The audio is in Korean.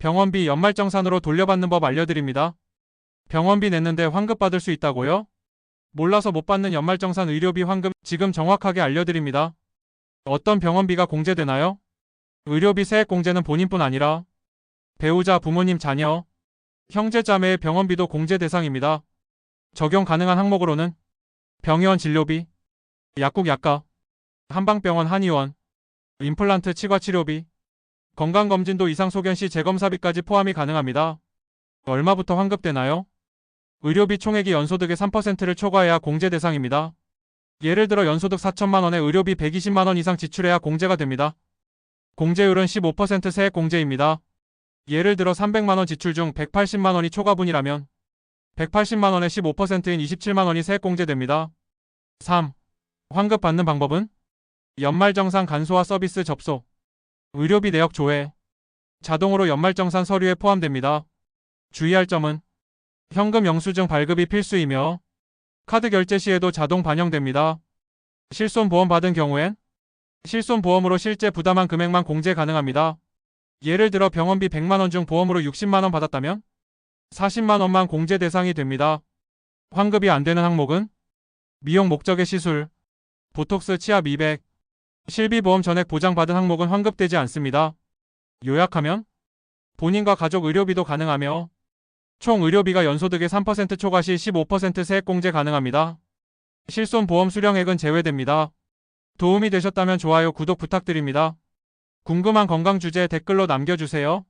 병원비 연말정산으로 돌려받는 법 알려드립니다. 병원비 냈는데 환급 받을 수 있다고요? 몰라서 못 받는 연말정산 의료비 환급 지금 정확하게 알려드립니다. 어떤 병원비가 공제되나요? 의료비 세액 공제는 본인뿐 아니라 배우자, 부모님, 자녀, 형제, 자매의 병원비도 공제 대상입니다. 적용 가능한 항목으로는 병의원 진료비, 약국 약가, 한방병원 한의원, 임플란트 치과 치료비, 건강검진도 이상소견 시 재검사비까지 포함이 가능합니다. 얼마부터 환급되나요? 의료비 총액이 연소득의 3%를 초과해야 공제 대상입니다. 예를 들어 연소득 4천만 원에 의료비 120만 원 이상 지출해야 공제가 됩니다. 공제율은 15% 세액 공제입니다. 예를 들어 300만 원 지출 중 180만 원이 초과분이라면 180만 원의 15%인 27만 원이 세액 공제됩니다. 3. 환급 받는 방법은 연말정산 간소화 서비스 접속 의료비 내역 조회 자동으로 연말정산 서류에 포함됩니다. 주의할 점은 현금 영수증 발급이 필수이며 카드 결제 시에도 자동 반영됩니다. 실손보험 받은 경우엔 실손보험으로 실제 부담한 금액만 공제 가능합니다. 예를 들어 병원비 100만원 중 보험으로 60만원 받았다면 40만원만 공제 대상이 됩니다. 환급이 안 되는 항목은 미용 목적의 시술, 보톡스 치아 미백, 실비보험 전액 보장받은 항목은 환급되지 않습니다. 요약하면 본인과 가족 의료비도 가능하며 총 의료비가 연소득의 3% 초과 시 15% 세액 공제 가능합니다. 실손보험 수령액은 제외됩니다. 도움이 되셨다면 좋아요, 구독 부탁드립니다. 궁금한 건강 주제 댓글로 남겨주세요.